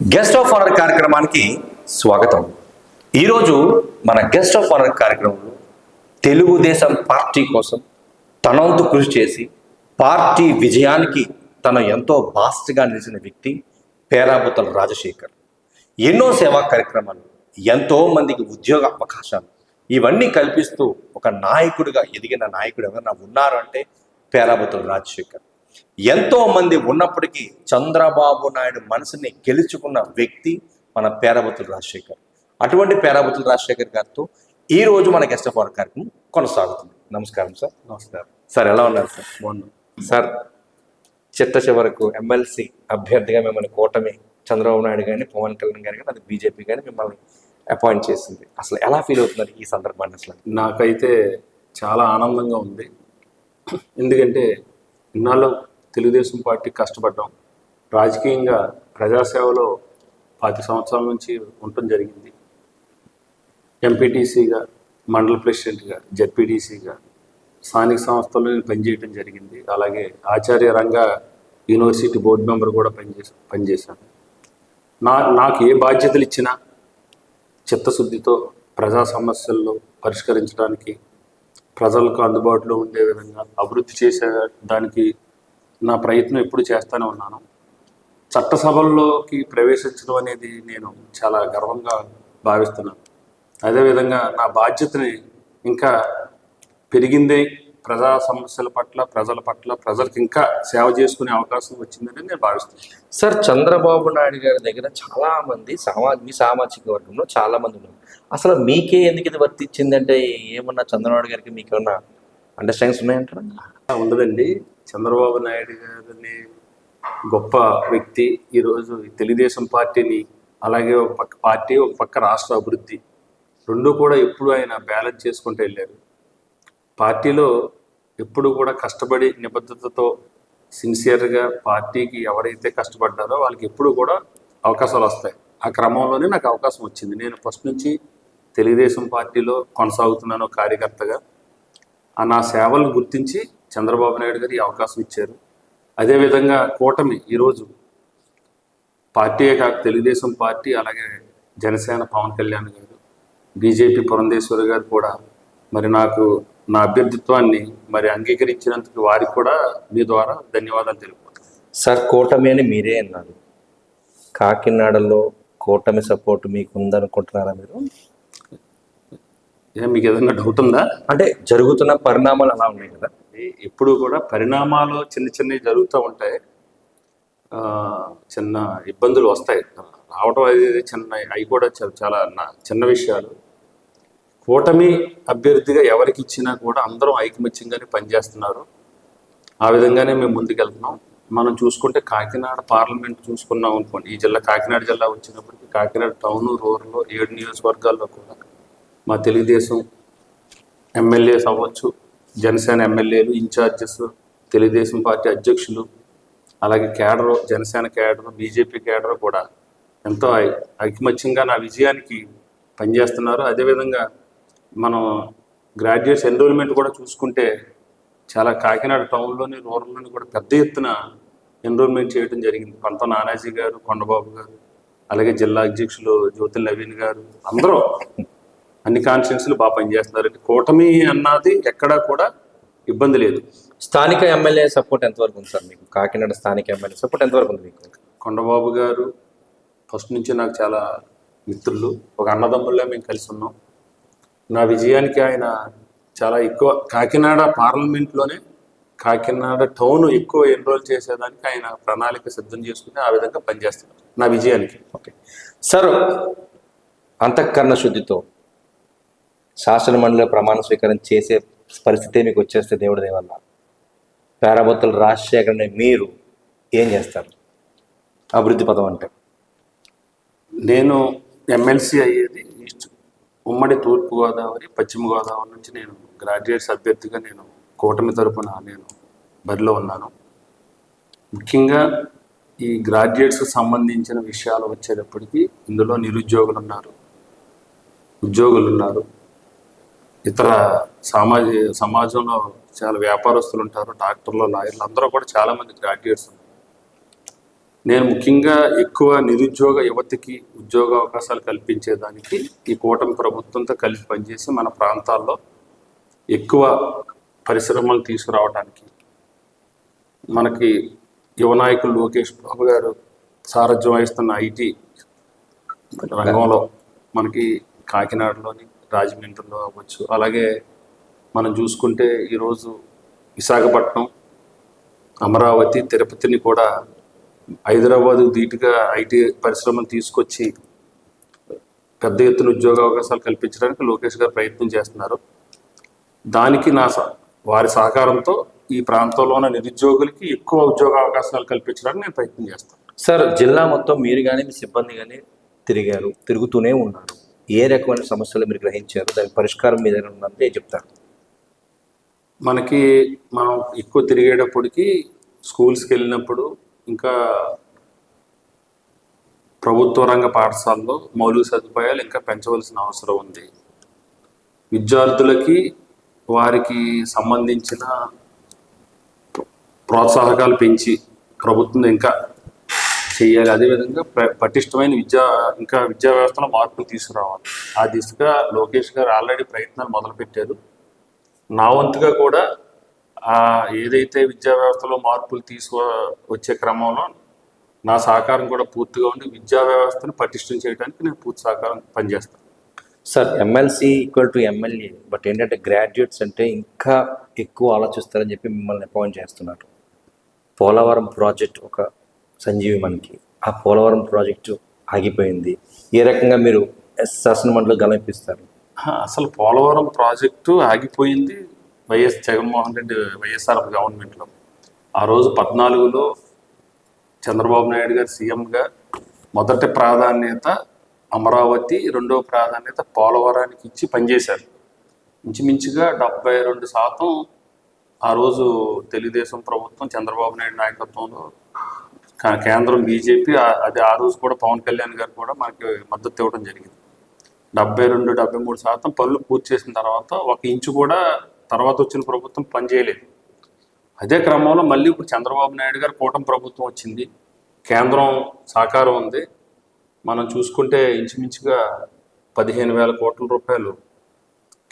Guest of honour కార్యక్రమానికి స్వాగతం. ఈరోజు మన గెస్ట్ ఆఫ్ ఆనర్ కార్యక్రమంలో తెలుగుదేశం పార్టీ కోసం తనంతు కృషి చేసి పార్టీ విజయానికి తన ఎంతో బాస్ట్గా నిలిచిన వ్యక్తి పేరాబుతల రాజశేఖర్. ఎన్నో సేవా కార్యక్రమాలు ఎంతో మందికి ఉద్యోగ అవకాశాలు ఇవన్నీ కల్పిస్తూ ఒక నాయకుడిగా ఎదిగిన నాయకుడు ఎవరైనా ఉన్నారు అంటే పేరాబుతల రాజశేఖర్. ఎంతో మంది ఉన్నప్పటికీ చంద్రబాబు నాయుడు మనసుని గెలుచుకున్న వ్యక్తి మన పేరాబతుల రాజశేఖర్. అటువంటి పేరాబతుల రాజశేఖర్ గారితో ఈ రోజు మన గెస్ట్ ఆఫ్ అవర్ కార్యక్రమం కొనసాగుతుంది. నమస్కారం సార్. నమస్కారం. సార్ ఎలా ఉన్నారు సార్? బాగున్నాం. సార్ చిట్ట చివరకు ఎమ్మెల్సీ అభ్యర్థిగా మిమ్మల్ని కూటమి చంద్రబాబు నాయుడు కానీ పవన్ కళ్యాణ్ గారు కానీ అది బీజేపీ కానీ మిమ్మల్ని అపాయింట్ చేసింది. అసలు ఎలా ఫీల్ అవుతున్నారు ఈ సందర్భాన్ని అసలు? నాకైతే చాలా ఆనందంగా ఉంది. ఎందుకంటే ఇన్నాళ్ళు తెలుగుదేశం పార్టీ కష్టపడ్డాం. రాజకీయంగా ప్రజాసేవలో పది సంవత్సరాల నుంచి ఉండటం జరిగింది. ఎంపీటీసీగా మండల ప్రెసిడెంట్గా జెడ్పీటీసీగా స్థానిక సంస్థల్లో నేను పనిచేయడం జరిగింది. అలాగే ఆచార్య రంగ యూనివర్సిటీ బోర్డు మెంబర్ కూడా పనిచేసా పనిచేశాను. నా నాకు ఏ బాధ్యతలు ఇచ్చినా చిత్తశుద్ధితో ప్రజా సమస్యల్లో పరిష్కరించడానికి ప్రజలకు అందుబాటులో ఉండే విధంగా అభివృద్ధి చేసే దానికి నా ప్రయత్నం ఎప్పుడు చేస్తూనే ఉన్నాను. చట్టసభల్లోకి ప్రవేశించడం అనేది నేను చాలా గర్వంగా భావిస్తున్నాను. అదేవిధంగా నా బాధ్యతని ఇంకా పెరిగిందే ప్రజా సమస్యల పట్ల ప్రజల పట్ల ప్రజలకు ఇంకా సేవ చేసుకునే అవకాశం వచ్చిందని నేను భావిస్తున్నాను. సార్ చంద్రబాబు నాయుడు గారి దగ్గర చాలా మంది సమా మీ సామాజిక వర్గంలో చాలా మంది ఉన్నారు. అసలు మీకే ఎందుకు ఇది వర్తించిందంటే ఏమన్నా చంద్రబాబు గారికి మీకు ఏమన్నా అండర్స్టాండింగ్స్ ఉన్నాయంటారా ఉండదండి. చంద్రబాబు నాయుడు గారిని గొప్ప వ్యక్తి. ఈరోజు తెలుగుదేశం పార్టీని అలాగే ఒక పక్క పార్టీ ఒక పక్క రాష్ట్ర అభివృద్ధి రెండు కూడా ఎప్పుడు ఆయన బ్యాలెన్స్ చేసుకుంటూ వెళ్ళారు. పార్టీలో ఎప్పుడు కూడా కష్టపడి నిబద్ధతతో సిన్సియర్గా పార్టీకి ఎవరైతే కష్టపడ్డారో వాళ్ళకి ఎప్పుడు కూడా అవకాశాలు వస్తాయి. ఆ క్రమంలోనే నాకు అవకాశం వచ్చింది. నేను ఫస్ట్ నుంచి తెలుగుదేశం పార్టీలో కొనసాగుతున్నాను కార్యకర్తగా. ఆ నా సేవలను గుర్తించి చంద్రబాబు నాయుడు గారు ఈ అవకాశం ఇచ్చారు. అదేవిధంగా కూటమి ఈరోజు పార్టీయే కాక తెలుగుదేశం పార్టీ అలాగే జనసేన పవన్ కళ్యాణ్ గారు బీజేపీ పురంధేశ్వరి గారు కూడా మరి నాకు నా అభ్యర్థిత్వాన్ని మరి అంగీకరించినందుకు వారికి కూడా మీ ద్వారా ధన్యవాదాలు తెలుపుతున్నాను. సార్ కూటమి అని మీరే అన్నారు. కాకినాడలో కూటమి సపోర్ట్ మీకు ఉందనుకుంటున్నారా మీరు? మీకు ఏదైనా డౌట్ ఉందా? అంటే జరుగుతున్న పరిణామాలు అలా ఉన్నాయి కదా. ఎప్పుడు కూడా పరిణామాలు చిన్న చిన్నవి జరుగుతూ ఉంటాయి. చిన్న ఇబ్బందులు వస్తాయి. రావడం అనేది చిన్న అవి కూడా చాలా చిన్న విషయాలు. కూటమి అభ్యర్థిగా ఎవరికి ఇచ్చినా కూడా అందరం ఐకమత్యంగానే పనిచేస్తున్నారు. ఆ విధంగానే మేము ముందుకెళ్తున్నాం. మనం చూసుకుంటే కాకినాడ పార్లమెంట్ చూసుకున్నాం అనుకోండి. ఈ జిల్లా కాకినాడ జిల్లా వచ్చినప్పటికీ కాకినాడ టౌన్ రూరల్లో ఏడు నియోజకవర్గాల్లో కూడా మా తెలుగుదేశం ఎమ్మెల్యేస్ అవ్వచ్చు జనసేన ఎమ్మెల్యేలు ఇన్ఛార్జెస్ తెలుగుదేశం పార్టీ అధ్యక్షులు అలాగే cadre Janasena cadre BJP cadre కూడా ఎంతో ఐకమత్యంగా నా విజయానికి పనిచేస్తున్నారు. అదేవిధంగా మనం గ్రాడ్యుయేట్స్ ఎన్రోల్మెంట్ కూడా చూసుకుంటే చాలా కాకినాడ టౌన్లోని రూరల్లోని కూడా పెద్ద ఎత్తున ఎన్రోల్మెంట్ చేయడం జరిగింది. పంత నానాజీ గారు కొండబాబు గారు అలాగే జిల్లా అధ్యక్షులు జ్యోతి నవీన్ గారు అందరూ అన్ని కాన్స్టిట్యూన్సీలు బాగా పనిచేస్తున్నారు. కూటమి అన్నది ఎక్కడా కూడా ఇబ్బంది లేదు. స్థానిక ఎమ్మెల్యే సపోర్ట్ ఎంతవరకు ఉంది సార్ మీకు? కాకినాడ స్థానిక ఎమ్మెల్యే సపోర్ట్ ఎంతవరకు ఉంది మీకు? కొండబాబు గారు ఫస్ట్ నుంచి నాకు చాలా మిత్రులు. ఒక అన్నదమ్ముల్లో మేము కలిసి ఉన్నాం. నా విజయానికి ఆయన చాలా ఎక్కువ కాకినాడ పార్లమెంట్లోనే కాకినాడ టౌన్ ఎక్కువ ఎన్రోల్ చేసేదానికి ఆయన ప్రణాళిక సిద్ధం చేసుకుని ఆ విధంగా పనిచేస్తున్నారు నా విజయానికి. ఓకే. సార్ అంతఃకరణ శుద్ధితో శాసన మండలి ప్రమాణ స్వీకారం చేసే పరిస్థితి మీకు వచ్చేస్తే దేవుడి దేవల్ల పేరాబత్తులు రాజశేఖరని మీరు ఏం చేస్తారు? అభివృద్ధి పదం అంటే? నేను ఎమ్మెల్సీ అయ్యేది ఈస్ట్ ఉమ్మడి తూర్పుగోదావరి పశ్చిమ గోదావరి నుంచి నేను గ్రాడ్యుయేట్స్ అభ్యర్థిగా నేను కూటమి తరపున నేను బరిలో ఉన్నాను. ముఖ్యంగా ఈ గ్రాడ్యుయేట్స్కి సంబంధించిన విషయాలు వచ్చేటప్పటికీ ఇందులో నిరుద్యోగులు ఉన్నారు ఉద్యోగులు ఉన్నారు. ఇతర సమాజ సమాజంలో చాలా వ్యాపారస్తులు ఉంటారు డాక్టర్లు లాయర్లు అందరూ కూడా చాలామంది గ్రాడ్యుయేట్స్ ఉన్నారు. నేను ముఖ్యంగా ఎక్కువ నిరుద్యోగ యువతకి ఉద్యోగ అవకాశాలు కల్పించేదానికి ఈ కూటమి ప్రభుత్వంతో కలిసి పనిచేసి మన ప్రాంతాల్లో ఎక్కువ పరిశ్రమలు తీసుకురావడానికి మనకి యువ నాయకులు లోకేష్ బాబు గారు సారథ్యం వహిస్తున్న ఐటీ రంగంలో మనకి కాకినాడలోని రాజమండ్రిలో అవ్వచ్చు. అలాగే మనం చూసుకుంటే ఈరోజు విశాఖపట్నం అమరావతి తిరుపతిని కూడా హైదరాబాదు ధీటుగా ఐటీ పరిశ్రమను తీసుకొచ్చి పెద్ద ఎత్తున ఉద్యోగ అవకాశాలు కల్పించడానికి లోకేష్ గారు ప్రయత్నం చేస్తున్నారు. దానికి నా వారి సహకారంతో ఈ ప్రాంతంలో ఉన్న నిరుద్యోగులకి ఎక్కువ ఉద్యోగ అవకాశాలు కల్పించడానికి నేను ప్రయత్నం చేస్తాను. సార్ జిల్లా మొత్తం మీరు కానీ మీ సిబ్బంది కానీ తిరిగారు తిరుగుతూనే ఉన్నారు. ఏ రకమైన సమస్యలు మీరు గ్రహించారు? దానికి పరిష్కారం మీద ఉన్నంతే చెప్తారు? మనకి మనం ఎక్కువ తిరిగేటప్పటికి స్కూల్స్కి వెళ్ళినప్పుడు ఇంకా ప్రభుత్వ రంగ పాఠశాలలో మౌలిక సదుపాయాలు ఇంకా పెంచవలసిన అవసరం ఉంది. విద్యార్థులకి వారికి సంబంధించిన ప్రోత్సాహకాలు పెంచి ప్రభుత్వం ఇంకా చేయాలి. అదేవిధంగా పటిష్టమైన విద్యా ఇంకా విద్యా వ్యవస్థలో మార్పులు తీసుకురావాలి. ఆ దిశగా లోకేష్ గారు ఆల్రెడీ ప్రయత్నాలు మొదలుపెట్టారు. నా వంతుగా కూడా ఆ ఏదైతే విద్యా వ్యవస్థలో మార్పులు తీసుకు వచ్చే క్రమంలో నా సహకారం కూడా పూర్తిగా ఉండి విద్యా వ్యవస్థను పటిష్టం చేయడానికి నేను పూర్తి సహకారం పనిచేస్తాను. Sir MLC equal to MLA but ఏంటంటే గ్రాడ్యుయేట్స్ అంటే ఇంకా ఎక్కువ ఆలోచిస్తారని చెప్పి మిమ్మల్ని అపాయింట్ చేస్తున్నారు. పోలవరం ప్రాజెక్ట్ ఒక సంజీవి మనకి. ఆ పోలవరం ప్రాజెక్టు ఆగిపోయింది. ఏ రకంగా మీరు శాసనమండలి గలపిస్తారు అసలు పోలవరం ప్రాజెక్టు ఆగిపోయింది వైఎస్ జగన్మోహన్ రెడ్డి వైఎస్ఆర్ గవర్నమెంట్లో. ఆ రోజు పద్నాలుగులో చంద్రబాబు నాయుడు గారు సీఎంగా మొదటి ప్రాధాన్యత అమరావతి రెండవ ప్రాధాన్యత పోలవరానికి ఇచ్చి పనిచేశారు. ఇంచుమించుగా డెబ్బై రెండు శాతం ఆ రోజు తెలుగుదేశం ప్రభుత్వం చంద్రబాబు నాయుడు నాయకత్వంలో కేంద్రం బీజేపీ అది ఆ రోజు కూడా పవన్ కళ్యాణ్ గారు కూడా మనకి మద్దతు ఇవ్వడం జరిగింది. డెబ్బై రెండు డెబ్బై మూడు శాతం పనులు పూర్తి చేసిన తర్వాత ఒక ఇంచు కూడా తర్వాత వచ్చిన ప్రభుత్వం పనిచేయలేదు అదే క్రమంలో మళ్ళీ ఇప్పుడు చంద్రబాబు నాయుడు గారు కూటమి ప్రభుత్వం వచ్చింది. కేంద్రం సహకారం ఉంది. మనం చూసుకుంటే ఇంచుమించుగా పదిహేను వేల కోట్ల రూపాయలు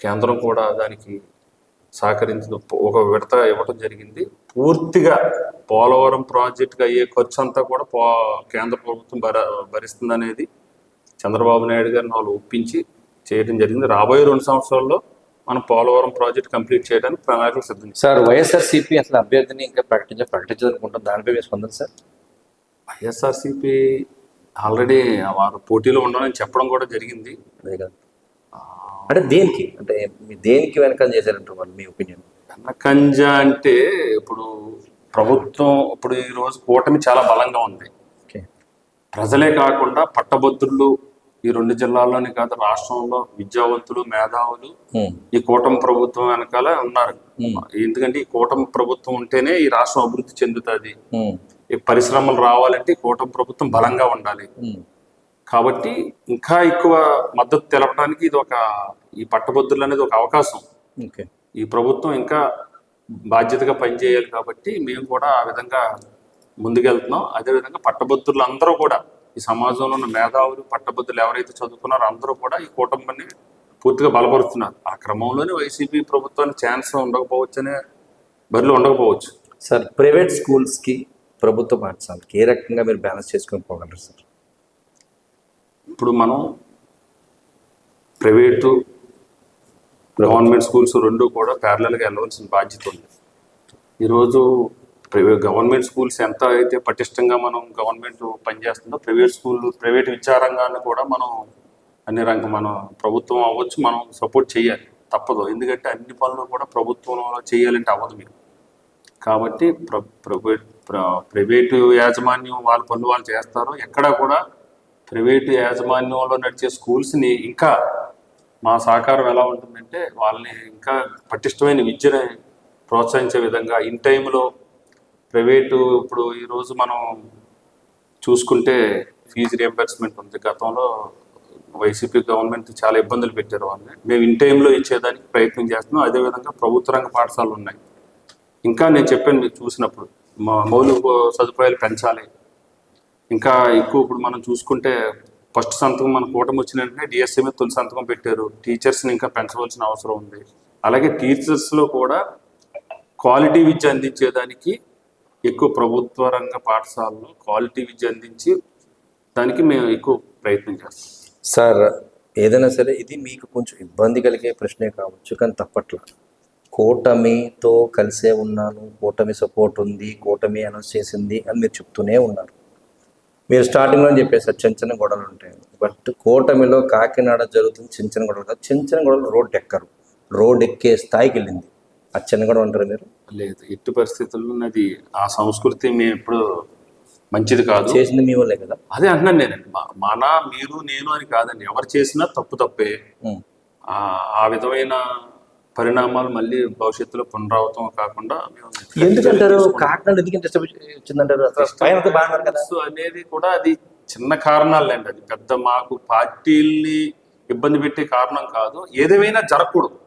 కేంద్రం కూడా దానికి సహకరించిన ఒక విడత ఇవ్వటం జరిగింది. పూర్తిగా పోలవరం ప్రాజెక్టుకి అయ్యే ఖర్చు అంతా కూడా పో కేంద్ర ప్రభుత్వం భర భరిస్తుందనేది చంద్రబాబు నాయుడు గారిని వాళ్ళు ఒప్పించి చేయడం జరిగింది. రాబోయే రెండు సంవత్సరాల్లో మనం పోలవరం ప్రాజెక్ట్ కంప్లీట్ చేయడానికి ప్రణాళికలు సిద్ధం. సార్ వైఎస్ఆర్సీపీ అసలు అభ్యర్థిని ఇంకా ప్రకటించ ప్రకటించాలనుకుంటాం దానిపై మీ స్పందన సార్? వైఎస్ఆర్సీపీ ఆల్రెడీ వారు పోటీలో ఉండాలని చెప్పడం కూడా జరిగింది. అదే కదా. అంటే దేనికి? అంటే మీ దేనికి వెనకాల చేశారంటారు వాళ్ళు మీ ఒపీనియన్? వెనకంజ అంటే ఇప్పుడు ప్రభుత్వం ఇప్పుడు ఈ రోజు కూటమి చాలా బలంగా ఉంది. ప్రజలే కాకుండా పట్టభద్రులు ఈ రెండు జిల్లాల్లోనే కాదు రాష్ట్రంలో విద్యావంతులు మేధావులు ఈ కూటమి ప్రభుత్వం వెనకాల ఉన్నారు. ఎందుకంటే ఈ కూటమి ప్రభుత్వం ఉంటేనే ఈ రాష్ట్రం అభివృద్ధి చెందుతుంది. ఈ పరిశ్రమలు రావాలంటే కూటమి ప్రభుత్వం బలంగా ఉండాలి. కాబట్టి ఇంకా ఎక్కువ మద్దతు తెలపడానికి ఇది ఒక ఈ పట్టభద్రులు అనేది ఒక అవకాశం. ఓకే. ఈ ప్రభుత్వం ఇంకా బాధ్యతగా పనిచేయాలి కాబట్టి మేము కూడా ఆ విధంగా ముందుకెళ్తున్నాం. అదేవిధంగా పట్టభద్రులు అందరూ కూడా ఈ సమాజంలో ఉన్న మేధావులు పట్టభద్రులు ఎవరైతే చదువుకున్నారో అందరూ కూడా ఈ కూటమిని పూర్తిగా బలపరుస్తున్నారు. ఆ క్రమంలోనే వైసీపీ ప్రభుత్వానికి ఛాన్స్ ఉండకపోవచ్చనే బరిలో ఉండకపోవచ్చు. సార్ ప్రైవేట్ స్కూల్స్కి ప్రభుత్వ పాఠశాలకి ఏ రకంగా మీరు బ్యాలెన్స్ చేసుకొని పోగలరు సార్? ఇప్పుడు మనం ప్రైవేటు గవర్నమెంట్ స్కూల్స్ రెండు కూడా ప్యారలల్గా వెళ్ళవలసిన బాధ్యత ఉంది. ఈరోజు ప్రైవేట్ గవర్నమెంట్ స్కూల్స్ ఎంత అయితే పటిష్టంగా మనం గవర్నమెంట్ పనిచేస్తుందో ప్రైవేట్ స్కూల్ ప్రైవేట్ విద్యారంగాన్ని కూడా మనం అన్ని రంగ మనం ప్రభుత్వం అవ్వచ్చు మనం సపోర్ట్ చేయాలి. తప్పదు. ఎందుకంటే అన్ని పనులు కూడా ప్రభుత్వంలో చేయాలంటే అవ్వదు మీకు. కాబట్టి ప్ర ప్రైవేట్ ప్రైవేటు యాజమాన్యం వాళ్ళ పనులు వాళ్ళు చేస్తారు ఎక్కడా కూడా ప్రైవేటు యాజమాన్యంలో నడిచే స్కూల్స్ని ఇంకా మా సహకారం ఎలా ఉంటుందంటే వాళ్ళని ఇంకా పటిష్టమైన విద్యని ప్రోత్సహించే విధంగా ఇన్ టైంలో ప్రైవేటు ఇప్పుడు ఈరోజు మనం చూసుకుంటే ఫీజు రియంబర్స్మెంట్ ఉంది. గతంలో వైసీపీ గవర్నమెంట్ చాలా ఇబ్బందులు పెట్టారు వాళ్ళని. మేము ఇన్ టైంలో ఇచ్చేదానికి ప్రయత్నం చేస్తున్నాం. అదేవిధంగా ప్రభుత్వ రంగ పాఠశాలలు ఉన్నాయి. ఇంకా నేను చెప్పాను మీరు చూసినప్పుడు మా మౌలిక సదుపాయాలు పెంచాలి. ఇంకా ఎక్కువ ఇప్పుడు మనం చూసుకుంటే ఫస్ట్ సంతకం మన కూటమి వచ్చిన వెంటనే డిఎస్ఏ మీద తొలి సంతకం పెట్టారు. టీచర్స్ని ఇంకా పెంచవలసిన అవసరం ఉంది. అలాగే టీచర్స్లో కూడా క్వాలిటీ విద్య అందించేదానికి ఎక్కువ ప్రభుత్వ రంగ పాఠశాలలో క్వాలిటీ విద్య అందించి దానికి మేము ఎక్కువ ప్రయత్నం చేస్తాం. సార్ ఏదైనా సరే ఇది మీకు కొంచెం ఇబ్బంది కలిగే ప్రశ్నే కావచ్చు కానీ తప్పట్ల. కూటమితో కలిసే ఉన్నాను కూటమి సపోర్ట్ ఉంది కూటమి అనౌన్స్ చేసింది అని మీరు చెప్తూనే ఉన్నారు. మీరు స్టార్టింగ్లో చెప్పేసారు చిన్న చిన్న గొడవలు ఉంటాయి. బట్ కూటమిలో కాకినాడ జరుగుతుంది చిన్న చిన్న గొడవలు కాదు చిన్న చిన్న గొడవలు రోడ్ ఎక్కరు. రోడ్ ఎక్కే స్థాయికి వెళ్ళింది. ఆ చిన్న గొడవ అంటారు మీరు? లేదు ఎట్టి పరిస్థితుల్లో అది ఆ సంస్కృతి మేము ఎప్పుడు మంచిది కాదు. చేసింది మీ వాళ్ళే కదా? అదే అంటున్నాను నేనండి మన మీరు నేను అని కాదండి. ఎవరు చేసినా తప్పు తప్పే. ఆ విధమైన పరిణామాలు మళ్ళీ భవిష్యత్తులో పునరావృతం కాకుండా ఎందుకంటారు? కాకినాడ ఎందుకు వచ్చిందంటారు అనేది కూడా అది చిన్న కారణాలండి. అది పెద్ద మాకు పార్టీల్ని ఇబ్బంది పెట్టే కారణం కాదు. ఏదేమైనా జరగకూడదు.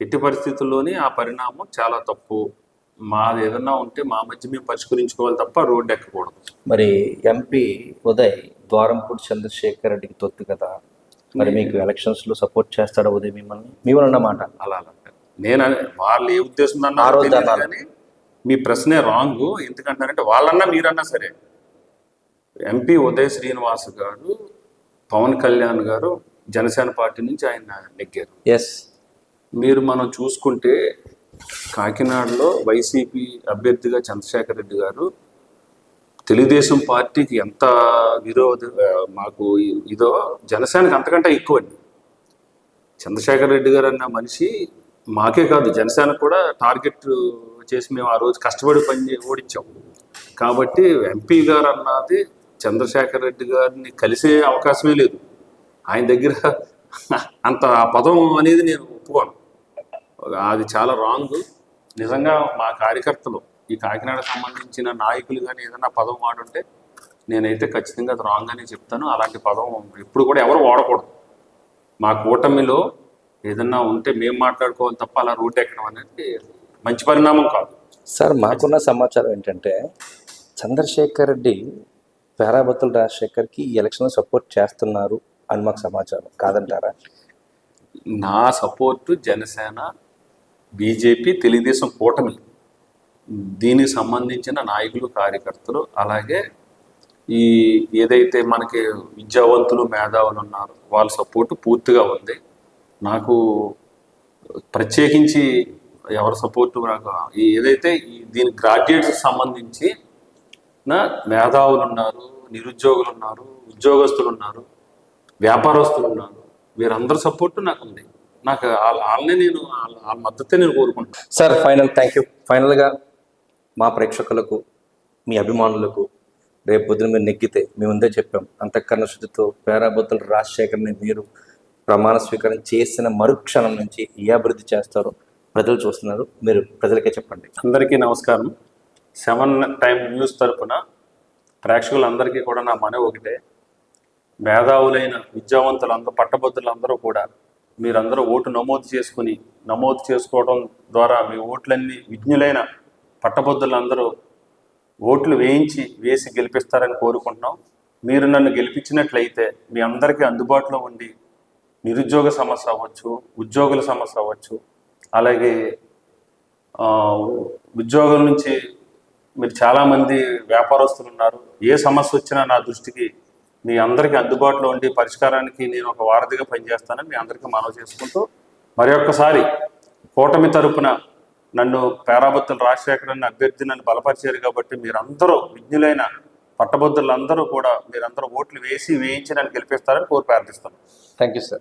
ఎట్టి పరిస్థితుల్లోనే ఆ పరిణామం చాలా తప్పు. మాది ఏదన్నా ఉంటే మా మధ్య మేము పరిష్కరించుకోవాలి తప్ప రోడ్డు ఎక్కకూడదు. మరి ఎంపీ ఉదయ్ ద్వారంపూడి చంద్రశేఖర్ రెడ్డికి తొత్తు కదా. మరి మీకు ఎలక్షన్స్లో సపోర్ట్ చేస్తాడా ఉదయ్ మిమ్మల్ని? మీ వాళ్ళు అన్నమాట అలా అలా. నేను వాళ్ళు ఏ ఉద్దేశం. కానీ మీ ప్రశ్నే రాంగ్. ఎందుకంటారంటే వాళ్ళన్నా మీరన్నా సరే. ఎంపీ ఉదయ్ శ్రీనివాస్ గారు పవన్ కళ్యాణ్ గారు జనసేన పార్టీ నుంచి ఆయన నెగ్గారు. ఎస్ మీరు మనం చూసుకుంటే కాకినాడలో వైసీపీ అభ్యర్థిగా చంద్రశేఖర్ రెడ్డి గారు తెలుగుదేశం పార్టీకి ఎంత విరోధ మాకు ఇదో జనసేనకి అంతకంటే ఎక్కువ అండి చంద్రశేఖర్ రెడ్డి గారు అన్న మనిషి మాకే కాదు జనసేనకు కూడా టార్గెట్ చేసి మేము ఆ రోజు కష్టపడి పని చే- ఓడించాం. కాబట్టి ఎంపీ గారు అన్నది చంద్రశేఖర్ రెడ్డి గారిని కలిసే అవకాశమే లేదు. ఆయన దగ్గర అంత ఆ పదం అనేది నేను ఒప్పుకోను. అది చాలా రాంగ్. నిజంగా మా కార్యకర్తలు ఈ కాకినాడకు సంబంధించిన నాయకులు కానీ ఏదైనా పదం వాడుంటే నేనైతే ఖచ్చితంగా అది రాంగ్ అని చెప్తాను. అలాంటి పదం ఎప్పుడు కూడా ఎవరు వాడకూడదు. మా కూటమిలో ఏదన్నా ఉంటే మేము మాట్లాడుకోవాలి తప్ప అలా రూట్ ఎక్కడం అనేది మంచి పరిణామం కాదు. సార్ మాకున్న సమాచారం ఏంటంటే చంద్రశేఖర్ రెడ్డి పేరాబత్తుల రాజశేఖర్కి ఈ ఎలక్షన్ సపోర్ట్ చేస్తున్నారు అని మాకు సమాచారం. కాదంటారా? నా సపోర్టు జనసేన బీజేపీ తెలుగుదేశం కూటమి. దీనికి సంబంధించిన నాయకులు కార్యకర్తలు అలాగే ఈ ఏదైతే మనకి విద్యావంతులు మేధావులు ఉన్నారో వాళ్ళ సపోర్టు పూర్తిగా ఉంది. నాకు ప్రత్యేకించి ఎవరి సపోర్టు నాకు ఏదైతే ఈ దీని గ్రాడ్యుయేట్స్ సంబంధించి నా మేధావులు ఉన్నారు నిరుద్యోగులు ఉన్నారు ఉద్యోగస్తులు ఉన్నారు వ్యాపారస్తులు ఉన్నారు వీరందరి సపోర్టు నాకు ఉంది. నాకు వాళ్ళ- వాళ్ళనే నేను వాళ్ళ వాళ్ళ మద్దతే నేను కోరుకుంటాను సార్ ఫైనల్ థ్యాంక్ యూ ఫైనల్గా మా ప్రేక్షకులకు మీ అభిమానులకు రేపు పొద్దున మీరు నెగ్గితే మేము ముందే చెప్పాం. అంతఃకరణ శుద్ధితో పేరాబత్తుల రాజశేఖర్ని మీరు ప్రమాణ స్వీకారం చేసిన మరుక్షణం నుంచి ఏ అభివృద్ధి చేస్తారో ప్రజలు చూస్తున్నారు. మీరు ప్రజలకే చెప్పండి. అందరికీ నమస్కారం. సెవెన్ టైం న్యూస్ తరపున ప్రేక్షకులందరికీ కూడా నా మనవి ఒకటే. మేధావులైన విద్యావంతులందరూ పట్టభద్రులందరూ కూడా మీరందరూ ఓటు నమోదు చేసుకుని నమోదు చేసుకోవడం ద్వారా మీ ఓట్లన్నీ విజ్ఞులైన పట్టబొద్దులందరూ ఓట్లు వేయించి వేసి గెలిపిస్తారని కోరుకుంటున్నాం. మీరు నన్ను గెలిపించినట్లయితే మీ అందరికీ అందుబాటులో ఉండి నిరుద్యోగ సమస్య అవ్వచ్చు ఉద్యోగుల సమస్య అవ్వచ్చు అలాగే ఉద్యోగం నుంచి మీరు చాలామంది వ్యాపారస్తులు ఉన్నారు. ఏ సమస్య వచ్చినా నా దృష్టికి మీ అందరికీ అందుబాటులో ఉండి పరిష్కారానికి నేను ఒక వారధిగా పనిచేస్తానని మీ అందరికీ మనవి చేసుకుంటూ మరి ఒక్కసారి కూటమి తరపున నన్ను పేరాబత్తులు రాజశేఖర్ అన్న అభ్యర్థి నన్ను బలపరిచారు కాబట్టి మీరందరూ విజ్ఞులైన పట్టభద్రులందరూ కూడా మీరందరూ ఓట్లు వేసి వేయించి నన్ను గెలిపిస్తారని కోరి ప్రార్థిస్తాను థ్యాంక్ యూ సార్